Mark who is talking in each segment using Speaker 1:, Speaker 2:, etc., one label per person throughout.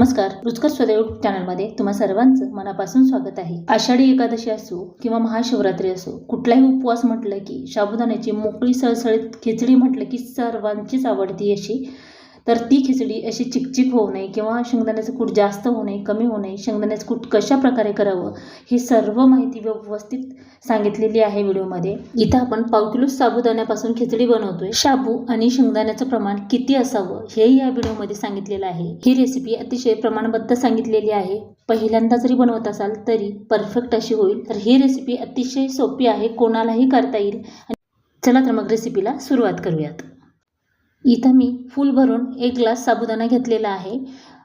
Speaker 1: नमस्कार रुचकर स्वदेव चॅनलमध्ये तुम्हा सर्वांचं मनापासून स्वागत आहे. आषाढी एकादशी असो किंवा महाशिवरात्री असो कुठलाही उपवास म्हटलं की साबुदाण्याची मोकळी सळसळीत खिचडी म्हटलं की सर्वांचीच आवडती अशी तर ती खिचडी अशी चिकचिक होऊ नये किंवा शेंगदाण्याचं कूट जास्त होऊ नये कमी होऊ नये शेंगदाण्याचं कूट कशा प्रकारे करावं ही सर्व माहिती व्यवस्थित सांगितलेली आहे व्हिडिओमध्ये. इथं आपण पाव किलो साबुदाण्यापासून खिचडी बनवतोय. शाबू आणि शेंगदाण्याचं प्रमाण किती असावं हेही या व्हिडिओमध्ये सांगितलेलं आहे. ही रेसिपी अतिशय प्रमाणबद्ध सांगितलेली आहे. पहिल्यांदा जरी बनवत असाल तरी परफेक्ट अशी होईल. तर ही रेसिपी अतिशय सोपी आहे कोणालाही करता येईल. चला तर मग रेसिपीला सुरुवात करूयात. इथं मी फुल भरून एक ग्लास साबुदाणा घेतलेला आहे.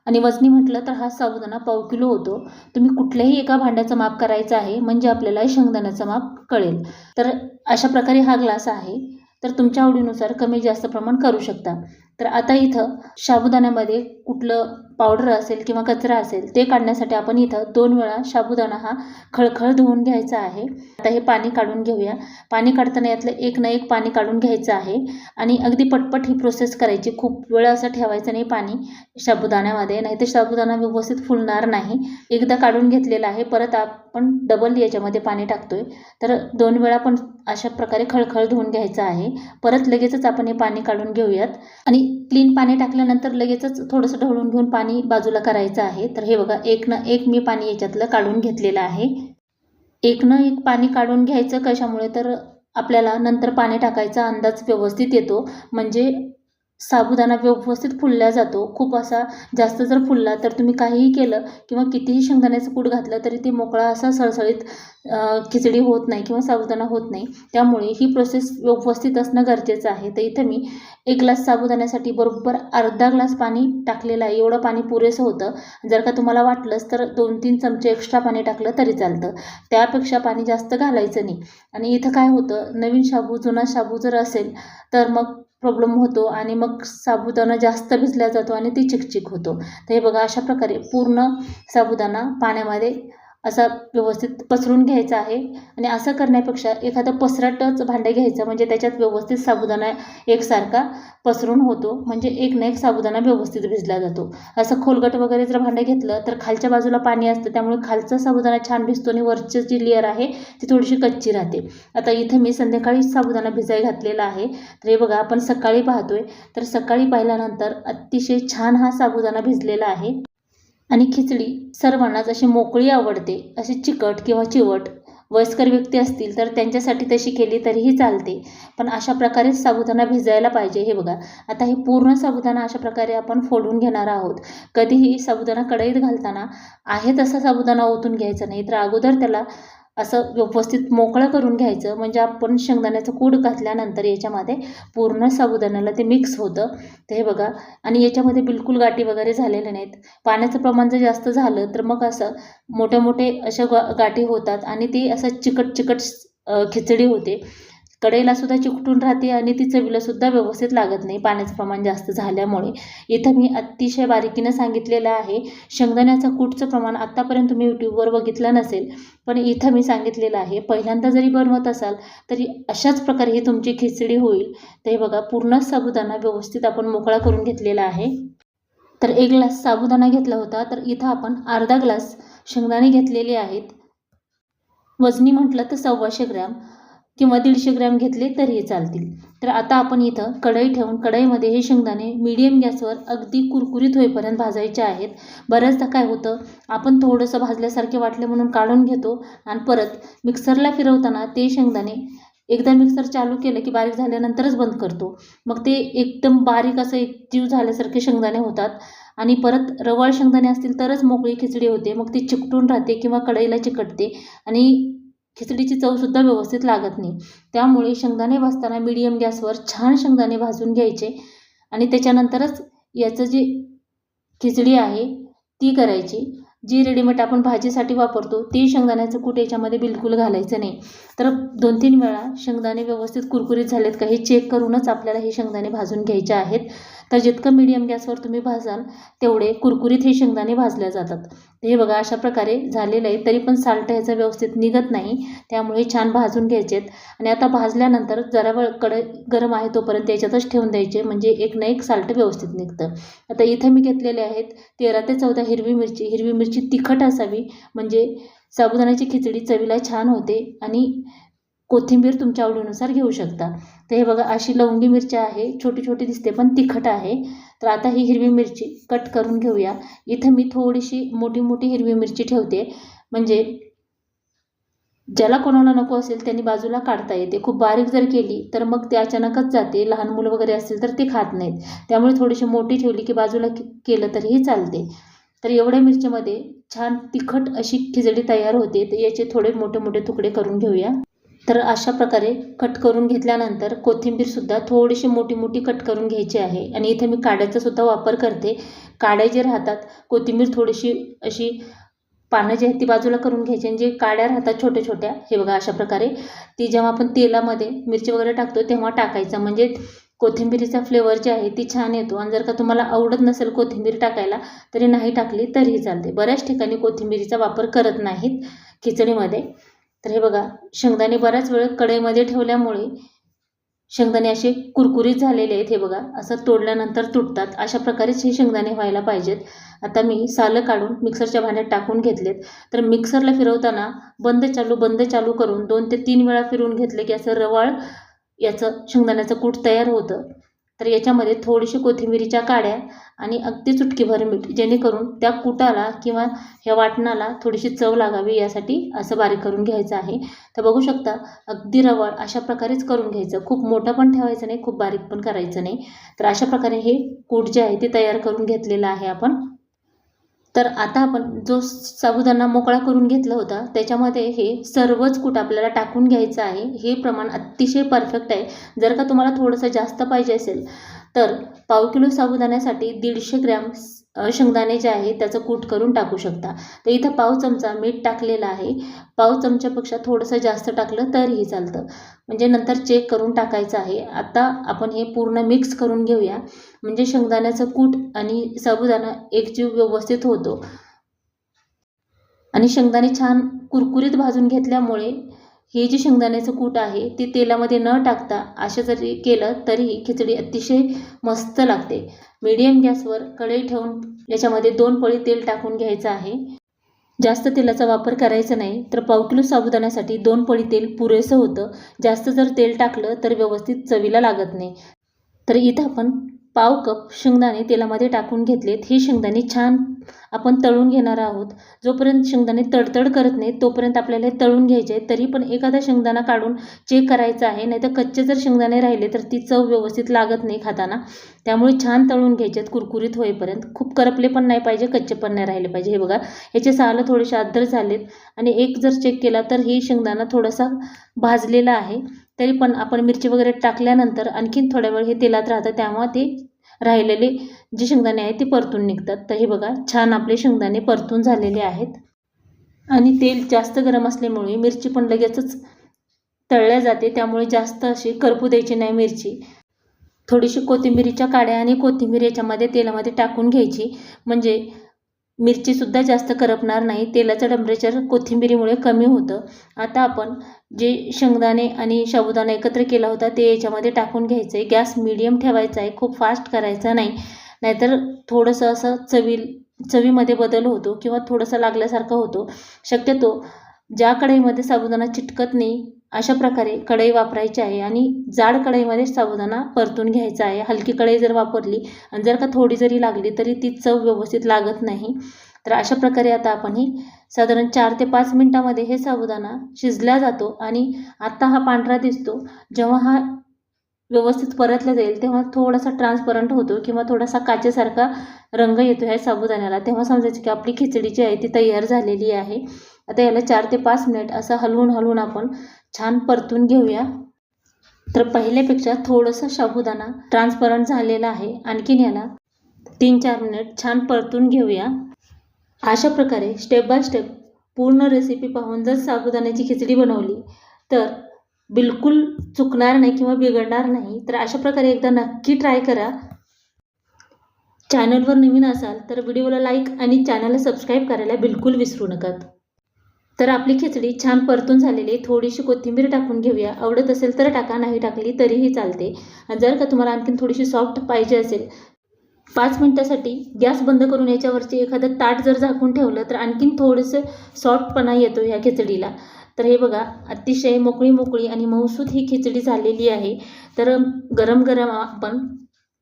Speaker 1: आणि वजनी म्हटलं तर हा साबुदाणा पाव किलो होतो. तुम्ही कुठल्याही एका भांड्याचं माप करायचं आहे म्हणजे आपल्याला शेंगदाण्याचं माप कळेल. तर अशा प्रकारे हा ग्लास आहे. तर तुमच्या आवडीनुसार कमी जास्त प्रमाण करू शकता. तर आता इथं साबुदाण्यामध्ये कुठलं पावडर असेल किंवा कचरा असेल ते काढण्यासाठी आपण इथं दोन वेळा साबुदाणा हा खळखळ धुवून घ्यायचा आहे. आता हे पाणी काढून घेऊया. पाणी काढताना यातलं एक ना एक पाणी काढून घ्यायचं आहे आणि अगदी पटपट ही प्रोसेस करायची. खूप वेळ असं ठेवायचं नाही पाणी साबुदाण्यामध्ये नाहीतर साबुदाणा व्यवस्थित फुलणार नाही. एकदा काढून घेतलेला आहे परत आपण डबल याच्यामध्ये पाणी टाकतोय. तर दोन वेळा पण अशा प्रकारे खळखळ धुवून घ्यायचं आहे. परत लगेचच आपण हे पाणी काढून घेऊयात. आणि क्लीन पाणी टाकल्यानंतर लगेचच थोडंसं ढवळून घेऊन पाणी बाजूला करायचं आहे. तर हे बघा एक न एक मी पाणी याच्यातलं काढून घेतलेलं आहे. एक न एक पाणी काढून घ्यायचं कशामुळे? तर आपल्याला नंतर पाणी टाकायचा अंदाज व्यवस्थित येतो. म्हणजे साबुदाणा व्यवस्थित फुलला जातो. खूप असा जास्त जर फुलला तर तुम्ही काहीही केलं किंवा कितीही शेंगदाण्याचं कूट घातलं तरी ते मोकळा असा सळसळीत खिचडी होत नाही किंवा साबुदाणा होत नाही. त्यामुळे ही प्रोसेस व्यवस्थित असणं गरजेचं आहे. तर इथं मी एक ग्लास साबुदाण्यासाठी बरोबर अर्धा ग्लास पाणी टाकलेलं आहे. एवढं पाणी पुरेसं होतं. जर का तुम्हाला वाटलंच तर दोन तीन चमचे एक्स्ट्रा पाणी टाकलं तरी चालतं. त्यापेक्षा पाणी जास्त घालायचं नाही. आणि इथं काय होतं? नवीन शाबू जुना शाबू जर असेल तर मग प्रॉब्लेम होतो आणि मग साबुदाणा जास्त भिजला जातो आणि ती चिकचिक होतो. तर हे बघा अशा प्रकारे पूर्ण साबुदाणा पाण्यामध्ये असा व्यवस्थित पसरून घ्यायचा आहे. आणि असं करण्यापेक्षा एखादं पसरटच भांडं घ्यायचं म्हणजे त्याच्यात व्यवस्थित साबुदाणा एकसारखा पसरून होतो म्हणजे एक ना एक साबुदाणा व्यवस्थित भिजला जातो. असं खोलगट वगैरे जर भांडं घेतलं तर खालच्या बाजूला पाणी असतं त्यामुळे खालचा साबुदाणा छान भिजतो आणि वरची जी लेअर आहे ती थोडीशी कच्ची राहते. आता इथं मी संध्याकाळी साबुदाणा भिजाय घातलेला आहे. तर हे बघा आपण सकाळी पाहतोय. तर सकाळी पाहिल्यानंतर अतिशय छान हा साबुदाणा भिजलेला आहे. आणि खिचडी सर्वांनाच अशी मोकळी आवडते अशी चिकट किंवा चिवट. वयस्कर व्यक्ती असतील तर त्यांच्यासाठी तशी केली तरीही चालते. पण अशा प्रकारे साबुदाणा भिजायला पाहिजे हे बघा. आता हे पूर्ण साबुदाणा अशा प्रकारे आपण फोडून घेणार आहोत. कधीही साबुदाणा कढईत घालताना आहे तसा साबुदाणा ओतून घ्यायचा नाही तर अगोदर त्याला असं व्यवस्थित मोकळं करून घ्यायचं. म्हणजे आपण शेंगदाण्याचं कूड घातल्यानंतर याच्यामध्ये पूर्ण साबुदाण्याला ते मिक्स होतं. तर हे बघा. आणि याच्यामध्ये बिलकुल गाठी वगैरे झालेले नाहीत. पाण्याचं प्रमाण जर जास्त झालं तर मग असं मोठे मोठे अशा गा गाठी होतात. आणि ते असं चिकट चिकट खिचडी होते. कढईला सुद्धा चिकटून राहते आणि ती चवीलासुद्धा व्यवस्थित लागत नाही. पाण्याचं प्रमाण जास्त झाल्यामुळे. इथं मी अतिशय बारीकीनं सांगितलेलं आहे. शेंगदाण्याचं कूटचं प्रमाण आत्तापर्यंत तुम्ही यूट्यूबवर बघितलं नसेल पण इथं मी सांगितलेलं आहे. पहिल्यांदा जरी बनवत असाल तरी अशाच प्रकारे ही तुमची खिचडी होईल. तर हे बघा पूर्ण साबुदाणा व्यवस्थित आपण मोकळा करून घेतलेला आहे. तर एक ग्लास साबुदाणा घेतला होता. तर इथं आपण अर्धा ग्लास शेंगदाणे घेतलेले आहेत. वजनी म्हटलं तर सव्वाशे ग्रॅम. किंवा दीडशे ग्रॅम घेतले तरीही चालतील. तर आता आपण इथं कढई ठेवून कढईमध्ये हे शेंगदाणे मीडियम गॅसवर अगदी कुरकुरीत होईपर्यंत भाजायचे आहेत. बऱ्याचदा काय होतं आपण थोडंसं भाजल्यासारखे वाटले म्हणून काढून घेतो आणि परत मिक्सरला फिरवताना ते शेंगदाणे एकदा मिक्सर चालू केलं की बारीक झाल्यानंतरच बंद करतो. मग ते एकदम बारीक असं एक जीव झाल्यासारखे शेंगदाणे होतात आणि परत रवाळ शेंगदाणे असतील तरच मोकळी खिचडी होते. मग ती चिकटून राहते किंवा कढईला चिकटते आणि खिचडीची चवसुद्धा व्यवस्थित लागत नाही. त्यामुळे शेंगदाणे भाजताना मीडियम गॅसवर छान शेंगदाणे भाजून घ्यायचे आणि त्याच्यानंतरच याचं जे खिचडी आहे ती करायची. जी रेडीमेड आपण भाजीसाठी वापरतो ती शेंगदाण्याचं कूट याच्यामध्ये बिलकुल घालायचं नाही. तर दोन तीन वेळा शेंगदाणे व्यवस्थित कुरकुरीत झालेत का हे चेक करूनच आपल्याला हे शेंगदाणे भाजून घ्यायचे आहेत. तर जितकं मीडियम गॅसवर तुम्ही भाजाल तेवढे कुरकुरीत हे शेंगदाणे भाजल्या जातात. हे बघा अशा प्रकारे झालेलं आहे. तरी पण साल्ट ह्याचं व्यवस्थित निघत नाही. त्यामुळे छान भाजून घ्यायचेत आणि आता भाजल्यानंतर जरा वेळकडे गरम आहे तोपर्यंत याच्यातच ठेवून द्यायचे. म्हणजे एक ना एक साल्ट व्यवस्थित निघतं. आता इथं मी घेतलेले आहेत तेरा ते चौदा हिरवी मिरची. हिरवी मिरची तिखट असावी. म्हणजे साबुदाण्याची खिचडी चवीला छान होते. आणि कोथिंबीर तुमच्या आवडीनुसार घेऊ शकता. तर हे बघा अशी लवंगी मिरची आहे छोटी छोटी दिसते पण तिखट आहे. तर आता ही हिरवी मिरची कट करून घेऊया. इथं मी थोडीशी मोठी मोठी हिरवी मिरची ठेवते. म्हणजे ज्याला कोणाला नको असेल त्यांनी बाजूला काढता येते. खूप बारीक जर केली तर मग ते अचानकच जाते. लहान मुलं वगैरे असतील तर ते खात नाहीत. त्यामुळे थोडीशी मोठी ठेवली की बाजूला केलं तरीही चालते. तर एवढ्या मिरचीमध्ये छान तिखट अशी खिचडी तयार होते. तर याचे थोडे मोठे मोठे तुकडे करून घेऊया. तर अशा प्रकारे कट करून घेतल्यानंतर कोथिंबीरसुद्धा थोडीशी मोठी मोठी कट करून घ्यायची आहे. आणि इथे मी काड्याचासुद्धा वापर करते. काड्या जे राहतात कोथिंबीर थोडीशी अशी पानं जी आहेत ती बाजूला करून घ्यायची. आणि जे काड्या राहतात छोट्या छोट्या हे बघा अशा प्रकारे ती जेव्हा आपण तेलामध्ये मिरची वगैरे टाकतो तेव्हा टाकायचं. म्हणजे कोथिंबीरीचा फ्लेवर जे आहे ती छान येतो. आणि जर का तुम्हाला आवडत नसेल कोथिंबीर टाकायला तरी नाही टाकली तरीही चालते. बऱ्याच ठिकाणी कोथिंबीरीचा वापर करत नाहीत खिचडीमध्ये. तर हे बघा शेंगदाणे बऱ्याच वेळ कढईमध्ये ठेवल्यामुळे शेंगदाणे असे कुरकुरीत झालेले आहेत हे बघा. असं तोडल्यानंतर तुटतात. अशा प्रकारेच हे शेंगदाणे व्हायला पाहिजेत. आता मी सालं काढून मिक्सरच्या भांड्यात टाकून घेतलेत. तर मिक्सरला फिरवताना बंद चालू बंद चालू करून दोन ते तीन वेळा फिरवून घेतले की असं रवाळ याचं शेंगदाण्याचं कूट तयार होतं. तर याच्यामध्ये थोडीशी कोथिंबिरीच्या काड्या आणि अगदी चुटकीभर मीठ जेणेकरून त्या कुटाला किंवा ह्या वाटणाला थोडीशी चव लागावी यासाठी असं बारीक करून घ्यायचं आहे. तर बघू शकता अगदी रवळ अशा प्रकारेच करून घ्यायचं. खूप मोठं पण ठेवायचं नाही खूप बारीक पण करायचं नाही. तर अशा प्रकारे हे कूट जे आहे ते तयार करून घेतलेलं आहे आपण. तर आता आपण जो साबुदाणा मोकळा करून घेतला होता त्याच्यामध्ये हे सर्वच कूट आपल्याला टाकून घ्यायचं आहे. हे प्रमाण अतिशय परफेक्ट आहे. जर का तुम्हाला थोडंसं जास्त पाहिजे असेल तर पाव किलो साबुदाण्यासाठी दीडशे ग्रॅम शेंगदाणे जे आहे त्याचं कूट करून टाकू शकता. तर इथं पाव चमचा मीठ टाकलेलं आहे. पाव चमच्यापेक्षा थोडंसं जास्त टाकलं तरीही चालतं. म्हणजे नंतर चेक करून टाकायचं आहे. आता आपण हे पूर्ण मिक्स करून घेऊया. म्हणजे शेंगदाण्याचं कूट आणि साबुदाणा एकजीव व्यवस्थित होतो. आणि शेंगदाणे छान कुरकुरीत भाजून घेतल्यामुळे हे जे शेंगदाण्याचं कूट आहे ते तेलामध्ये न टाकता असं जरी केलं तरीही खिचडी अतिशय मस्त लागते. मीडियम गॅसवर कढई ठेवून याच्यामध्ये दोन पळी तेल टाकून घ्यायचं आहे. जास्त तेलाचा वापर करायचा नाही तर पाव किलो साबुदाण्यासाठी दोन पळी तेल पुरेसं होतं. जास्त जर तेल टाकलं तर व्यवस्थित चवीला लागत नाही. तर इथं आपण पाव कप शेंगदाणे तेलामध्ये टाकून घेतलेत. हे शेंगदाणे छान आपण तळून घेणार आहोत. जोपर्यंत शेंगदाणे तडतड करत नाहीत तोपर्यंत आपल्याला हे तळून घ्यायचे आहेत. तरी पण एखादा शेंगदाणा काढून चेक करायचा आहे. नाहीतर कच्चे जर शेंगदाणे राहिले तर ती चव व्यवस्थित लागत नाही खाताना. त्यामुळे छान तळून घ्यायचे आहेत. कुरकुरीत होईपर्यंत. खूप करपले पण नाही पाहिजे कच्चे पण नाही राहिले पाहिजे. हे बघा ह्याचे सालं थोडेसे आदर झालेत. आणि एक जर चेक केला तर ही शेंगदाणा थोडासा भाजलेला आहे. तरी पण आपण मिरची वगैरे टाकल्यानंतर आणखीन थोड्या वेळ हे तेलात राहतं त्यामुळे ते राहिलेले जे शेंगदाणे आहेत ते परतून निघतात. तर हे बघा छान आपले शेंगदाणे परतून झालेले आहेत. आणि तेल जास्त गरम असल्यामुळे मिरची पण लगेचच तळल्या जाते. त्यामुळे जास्त अशी करपू द्यायची नाही मिरची. थोडीशी कोथिंबिरीच्या काड्या आणि कोथिंबीर याच्यामध्ये तेलामध्ये टाकून घ्यायची. म्हणजे मिरचीसुद्धा जास्त करपणार नाही. तेलाचं टेम्परेचर कोथिंबिरीमुळे कमी होतं. आता आपण जे शेंगदाणे आणि साबुदाणा एकत्र केला होता ते याच्यामध्ये टाकून घ्यायचं आहे गॅस मिडियम ठेवायचा आहे. खूप फास्ट करायचा नाही. नाहीतर थोडंसं असं चवी चवीमध्ये बदल होतो किंवा थोडंसं लागल्यासारखं होतो. शक्यतो ज्या कढईमध्ये साबुदाणा चिटकत नाही अशा प्रकारे कढई वापरायची आहे आणि जाड कढईमध्ये साबुदाणा परतून घ्यायचा आहे. हलकी कढई जर वापरली आणि जर का थोडी जरी लागली तरी ती चव व्यवस्थित लागत नाही. तर अशा प्रकारे आता आपण ही साधारण चार ते पाच मिनटामध्ये हे साबुदाणा शिजला जातो आणि आत्ता हा पांढरा दिसतो. जेव्हा हा व्यवस्थित परतला जाईल तेव्हा थोडासा ट्रान्सपरंट होतो किंवा थोडासा काचेसारखा रंग येतो ह्या साबुदाण्याला. तेव्हा समजायचं की आपली खिचडी जी आहे ती तयार झालेली आहे. आता याला चार ते पाच मिनिट असं हलवून हलवून आपण छान परतून घेऊया. तर पहिल्यापेक्षा थोडंसं साबुदाणा ट्रान्सपरंट झालेला आहे. आणखीन याला तीन चार मिनिट छान परतून घेऊया. अशा प्रकारे स्टेप बाय स्टेप पूर्ण रेसिपी पाहून जर साबुदाण्याची खिचडी बनवली तर बिलकुल चुकणार नाही किंवा बिघडणार नाही. तर अशा प्रकारे एकदा नक्की ट्राय करा. चॅनलवर नवीन असाल तर व्हिडिओला लाईक आणि चॅनलला सबस्क्राईब करायला बिलकुल विसरू नका. तर आपली खिचडी छान परतून झालेली थोडीशी कोथिंबीर टाकून घेऊया. आवडत असेल तर टाका नाही टाकली तरीही चालते. जर का तुम्हाला आणखीन थोडीशी सॉफ्ट पाहिजे असेल पाच मिनटासाठी गॅस बंद करून याच्यावरती एखादं ताट जर झाकून ठेवलं तर आणखीन थोडंसं सॉफ्टपणा येतो ह्या खिचडीला. तर हे बघा अतिशय मोकळी मोकळी आणि मऊसूत ही खिचडी झालेली आहे. तर गरम गरम आपण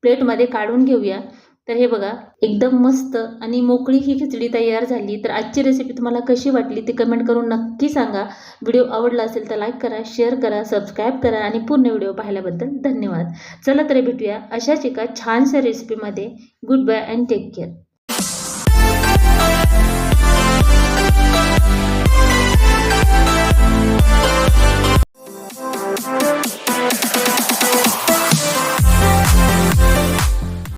Speaker 1: प्लेटमध्ये काढून घेऊया. तर हे बघा एकदम मस्त आणि मोकळी ही खिचडी तयार झाली. तर आजची रेसिपी तुम्हाला कशी वाटली ते कमेंट करून नक्की सांगा. व्हिडिओ आवडला असेल तर लाईक करा शेअर करा सबस्क्राईब करा आणि पूर्ण व्हिडिओ पाहिल्याबद्दल धन्यवाद. चला तर भेटूया अशाच एका छानशा रेसिपीमध्ये goodbye and take care Thank you.